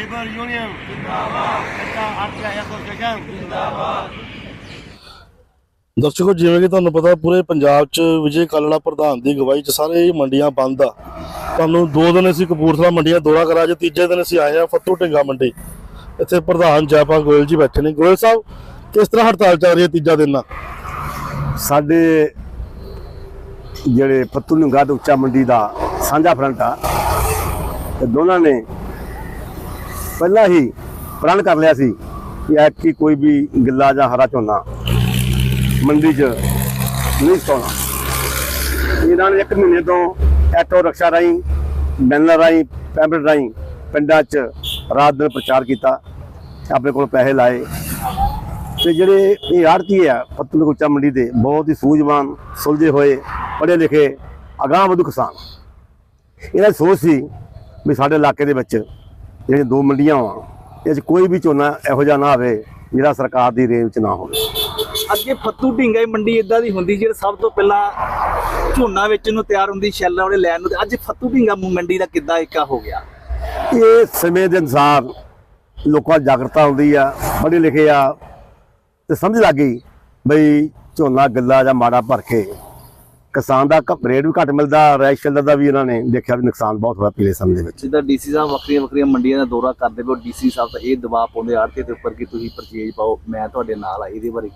Labour union ਦਰਸ਼ਕੋ ਜਿਵੇਂ ਕਿ ਤੁਹਾਨੂੰ ਪਤਾ ਪੂਰੇ ਪੰਜਾਬ 'ਚ ਵਿਜੇ ਕਾਲੜਾ ਪ੍ਰਧਾਨ ਦੀ ਗਵਾਹੀ 'ਚ ਸਾਰੇ ਮੰਡੀਆਂ ਬੰਦ ਆ। ਤੁਹਾਨੂੰ ਦੋ ਦਿਨ ਅਸੀਂ ਕਪੂਰਥਲਾ ਮੰਡੀਆਂ ਦੌਰਾ ਕਰਾ ਜੇ ਤੀਜੇ ਦਿਨ ਅਸੀਂ ਆਏ ਆ ਫੱਤੂ ਢਿੰਗਾ ਮੰਡੀ। ਇੱਥੇ ਪ੍ਰਧਾਨ ਜੈਪਾ ਗੋਇਲ ਜੀ ਬੈਠੇ ਨੇ। ਗੋਇਲ ਸਾਹਿਬ ਕਿਸ ਤਰ੍ਹਾਂ ਹੜਤਾਲ ਚੱਲ ਰਹੀ ਹੈ ਤੀਜਾ ਦਿਨ ਨਾਲ? ਸਾਡੇ ਜਿਹੜੇ ਫੱਤੂ ਢਿੰਗਾ ਤੇ ਉੱਚਾ ਮੰਡੀ ਦਾ ਸਾਂਝਾ ਫਰੰਟ ਆ ਤੇ ਦੋਨਾਂ ਨੇ ਪਹਿਲਾਂ ਹੀ ਪ੍ਰਣ ਕਰ ਲਿਆ ਸੀ ਕਿ ਐਤਕੀ ਕੋਈ ਵੀ ਗਿੱਲਾ ਜਾਂ ਹਰਾ ਝੋਨਾ ਮੰਡੀ 'ਚ ਨਹੀਂ ਸੋਣਾ। ਇਹਨਾਂ ਨੇ ਇੱਕ ਮਹੀਨੇ ਤੋਂ ਐਟੋ ਰਕਸ਼ਾ ਰਾਹੀਂ, ਬੈਨਰ ਰਾਹੀਂ, ਪੈਂਪਲੇਟ ਰਾਹੀਂ ਪਿੰਡਾਂ 'ਚ ਰਾਤ ਦਿਨ ਪ੍ਰਚਾਰ ਕੀਤਾ, ਆਪਣੇ ਕੋਲ ਪੈਸੇ ਲਾਏ। ਤੇ ਜਿਹੜੇ ਇਹ ਆੜਤੀ ਆ ਫੱਤੂ ਮੰਡੀ ਦੇ, ਬਹੁਤ ਹੀ ਸੂਝਵਾਨ, ਸੁਲਝੇ ਹੋਏ, ਪੜ੍ਹੇ ਲਿਖੇ ਅਗਾਂਹ ਵਧੂ ਕਿਸਾਨ। ਇਹਨਾਂ ਦੀ ਸੋਚ ਸੀ ਵੀ ਸਾਡੇ ਇਲਾਕੇ ਦੇ ਵਿੱਚ ਜਿਹੜੀਆਂ ਦੋ ਮੰਡੀਆਂ ਆ ਇਹ 'ਚ ਕੋਈ ਵੀ ਝੋਨਾ ਇਹੋ ਜਿਹਾ ਨਾ ਆਵੇ ਜਿਹੜਾ ਸਰਕਾਰ ਦੀ ਰੇਂਜ 'ਚ ਨਾ ਹੋਵੇ। ਅੱਗੇ ਫੱਤੂ ਢਿੰਗਾ ਮੰਡੀ ਇਦਾਂ ਦੀ ਹੁੰਦੀ ਜਿਹੜਾ ਸਭ ਤੋਂ ਪਹਿਲਾਂ ਝੋਨਾ ਵੇਚਣ ਨੂੰ ਤਿਆਰ ਹੁੰਦੀ ਸ਼ੈਲਾਂ ਵਾਲੇ ਲੈਣ ਨੂੰ ਤੇ ਅੱਜ ਫੱਤੂ ਢਿੰਗਾ ਮੰਡੀ ਦਾ ਕਿੱਦਾਂ ਏਕਾ ਹੋ ਗਿਆ? ਇਹ ਸਮੇਂ ਦੇ ਅਨੁਸਾਰ ਲੋਕਾਂ ਜਾਗਰਤਾ ਹੁੰਦੀ ਆ ਪੜ੍ਹੇ ਲਿਖੇ ਆ ਤੇ ਸਮਝ ਲੱਗ ਗਈ ਬਈ ਝੋਨਾ ਗੱਲਾ ਜਾਂ ਮਾੜਾ ਭਰ ਕੇ ਕਿਸਾਨ ਦਾ ਰੇਟ ਵੀ ਘੱਟ ਮਿਲਦਾ ਰੈਸ਼ ਸ਼ੈਲਰ ਦਾ ਵੀ ਇਹਨਾਂ ਨੇ ਦੇਖਿਆ ਵੀ ਨੁਕਸਾਨ ਬਹੁਤ ਹੋਇਆ ਪਿਛਲੇ ਸਮੇਂ ਦੇ ਵਿੱਚ। ਜਿੱਦਾਂ ਡੀਸੀ ਸਾਹਿਬ ਵੱਖਰੀਆਂ ਵੱਖਰੀਆਂ ਮੰਡੀਆਂ ਦਾ ਦੌਰਾ ਕਰਦੇ ਪਏ ਡੀਸੀ ਸਾਹਿਬ ਤਾਂ ਇਹ ਦਬਾਅ ਪਾਉਂਦੇ ਆੜਤੇ ਦੇ ਉੱਪਰ ਕਿ ਤੁਸੀਂ ਪਰਚੇਜ ਪਾਓ ਮੈਂ ਤੁਹਾਡੇ ਨਾਲ ਆ ਇਹਦੇ ਬਾਰੇ?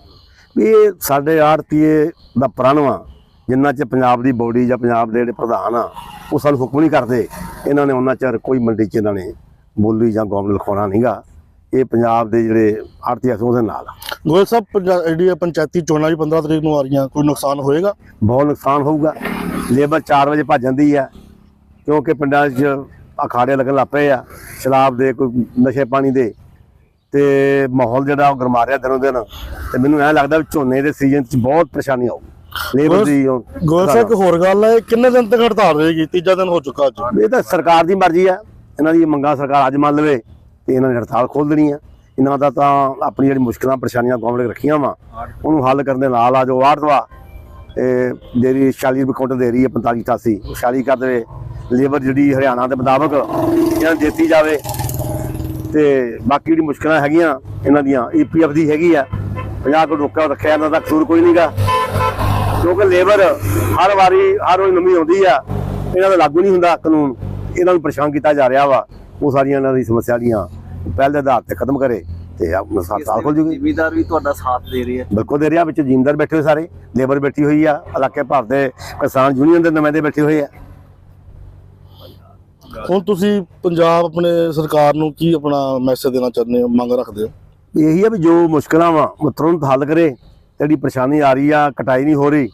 ਵੀ ਇਹ ਸਾਡੇ ਆੜਤੀਏ ਦਾ ਪ੍ਰਣ ਵਾ ਜਿੰਨਾ ਚ ਪੰਜਾਬ ਦੀ ਬੋਡੀ ਜਾਂ ਪੰਜਾਬ ਦੇ ਜਿਹੜੇ ਪ੍ਰਧਾਨ ਆ ਉਹ ਸਾਨੂੰ ਹੁਕਮ ਨਹੀਂ ਕਰਦੇ। ਇਹਨਾਂ ਨੇ ਉਹਨਾਂ ਚਿਰ ਕੋਈ ਮੰਡੀ ਚ ਇਹਨਾਂ ਨੇ ਬੋਲੀ ਜਾਂ ਗੌਰਮੈਂਟ ਲਿਖਾਉਣਾ ਨਹੀਂਗਾ ਇਹ ਪੰਜਾਬ ਦੇ ਜਿਹੜੇ ਆੜਤੀ ਆ ਉਹਦੇ ਨਾਲ। ਗੋਇਲ ਸਾਹਿਬ ਪੰਜਾ- ਜਿਹੜੀ ਇਹ ਪੰਚਾਇਤੀ ਚੋਣਾਂ ਵੀ 15 ਤਰੀਕ ਨੂੰ ਆ ਰਹੀਆਂ ਕੋਈ ਨੁਕਸਾਨ ਹੋਏਗਾ? ਬਹੁਤ ਨੁਕਸਾਨ ਹੋਊਗਾ। ਲੇਬਰ 4 ਵਜੇ ਭੱਜ ਜਾਂਦੀ ਆ ਕਿਉਂਕਿ ਪਿੰਡਾਂ 'ਚ ਅਖਾੜੇ ਲੱਗਣ ਲੱਗ ਪਏ ਆ ਸ਼ਰਾਬ ਦੇ ਕੋਈ ਨਸ਼ੇ ਪਾਣੀ ਦੇ। ਤੇ ਮਾਹੌਲ ਜਿਹੜਾ ਉਹ ਗਰਮਾ ਰਿਹਾ ਦਿਨੋਂ ਦਿਨ। ਤੇ ਮੈਨੂੰ ਐਂ ਲੱਗਦਾ ਵੀ ਝੋਨੇ ਦੇ ਸੀਜ਼ਨ 'ਚ ਬਹੁਤ ਪਰੇਸ਼ਾਨੀ ਆਊ ਲੇਬਰ ਦੀ ਗੋਇਲ ਸਾਹਿਬ ਇੱਕ ਹੋਰ ਗੱਲ ਹੈ ਕਿੰਨੇ ਦਿਨ ਤੱਕ ਹੜਤਾਲ ਰਹੇਗੀ? ਤੀਜਾ ਦਿਨ ਹੋ ਚੁੱਕਾ ਅੱਜ। ਇਹ ਤਾਂ ਸਰਕਾਰ ਦੀ ਮਰਜ਼ੀ ਆ। ਇਹਨਾਂ ਦੀ ਮੰਗਾਂ ਸਰਕਾਰ ਅੱਜ ਮੰਨ ਲਵੇ। ਤੇ ਇਹਨਾਂ ਨੇ ਹੜਤਾਲ ਖੋਲ ਦੇਣੀ ਆ। ਇਹਨਾਂ ਦਾ ਤਾਂ ਆਪਣੀ ਜਿਹੜੀ ਮੁਸ਼ਕਲਾਂ, ਪਰੇਸ਼ਾਨੀਆਂ ਗਵਰਨਮੈਂਟ ਰੱਖੀਆਂ ਵਾ। ਉਹਨੂੰ ਹੱਲ ਕਰਨ ਦੇ ਨਾਲ ਆ ਜੋ ਆੜਤਵਾ ਇਹ ਜਿਹੜੀ 40 ਰੁਪਏ ਕੁਇੰਟਲ ਦੇ ਰਹੀ ਹੈ 45 88 40 ਕਰ ਦੇਵੇ। ਲੇਬਰ ਜਿਹੜੀ ਹਰਿਆਣਾ ਦੇ ਮੁਤਾਬਕ ਇਹਨਾਂ ਨੂੰ ਦਿੱਤੀ ਜਾਵੇ। ਤੇ ਬਾਕੀ ਜਿਹੜੀ ਮੁਸ਼ਕਲਾਂ ਹੈਗੀਆਂ, ਇਹਨਾਂ ਦੀਆਂ, ਈਪੀਐਫ ਦੀ ਹੈਗੀ ਆ। 50 ਕਰੋੜ ਰੋਕਿਆ ਰੱਖਿਆ, ਇਹਨਾਂ ਦਾ ਕਸੂਰ ਕੋਈ ਨਹੀਂਗਾ ਕਿਉਂਕਿ ਲੇਬਰ ਹਰ ਵਾਰੀ, ਹਰ ਰੋਜ਼ ਨਵੀਂ ਆਉਂਦੀ ਆ। ਇਹਨਾਂ ਦਾ ਲਾਗੂ ਨਹੀਂ ਹੁੰਦਾ, ਕਾਨੂੰਨ। ਇਹਨਾਂ ਨੂੰ ਪਰੇਸ਼ਾਨ ਕੀਤਾ ਜਾ ਰਿਹਾ ਵਾ। ਉਹ ਸਾਰੀਆਂ ਇਹਨਾਂ ਦੀ ਸਮੱਸਿਆ ਦੀਆਂ ਪਹਿਲ ਦੇ ਆਧਾਰ ਤੇ ਖਤਮ ਕਰੇ ਤੇ ਆਪਣਾ ਸਾਥ ਖੁੱਲ ਜੂਗੀ। ਜ਼ਿਮੀਦਾਰ ਵੀ ਤੁਹਾਡਾ ਸਾਥ ਦੇ ਰਹੇ ਬਿਲਕੁਲ ਦੇ ਰਿਹਾ ਵਿੱਚ ਜ਼ਿਮੀਂਦਾਰ ਬੈਠੇ ਹੋਏ ਸਾਰੇ ਲੇਬਰ ਬੈਠੀ ਹੋਈ ਆ ਇਲਾਕੇ ਭਰ ਦੇ ਕਿਸਾਨ ਯੂਨੀਅਨ ਦੇ ਨੁਮਾਇੰਦੇ ਬੈਠੇ ਹੋਏ ਆ। ਹੁਣ ਤੁਸੀਂ ਪੰਜਾਬ ਆਪਣੇ ਸਰਕਾਰ ਨੂੰ ਕੀ ਆਪਣਾ ਮੈਸੇਜ ਦੇਣਾ ਚਾਹੁੰਦੇ ਹੋ ਮੰਗ ਰੱਖਦੇ ਹੋ? ਇਹੀ ਆ ਵੀ ਜੋ ਮੁਸ਼ਕਲਾਂ ਵਾ ਉਹ ਤੁਰੰਤ ਹੱਲ ਕਰੇ ਜਿਹੜੀ ਪਰੇਸ਼ਾਨੀ ਆ ਰਹੀ ਆ ਕਟਾਈ ਨਹੀਂ ਹੋ ਰਹੀ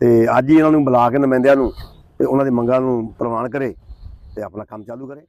ਤੇ ਅੱਜ ਹੀ ਇਹਨਾਂ ਨੂੰ ਬੁਲਾ ਕੇ ਨੁਮਾਇੰਦਿਆਂ ਨੂੰ ਤੇ ਉਹਨਾਂ ਦੀ ਮੰਗਾਂ ਨੂੰ ਪ੍ਰਵਾਨ ਕਰੇ ਤੇ ਆਪਣਾ ਕੰਮ ਚਾਲੂ ਕਰੇ।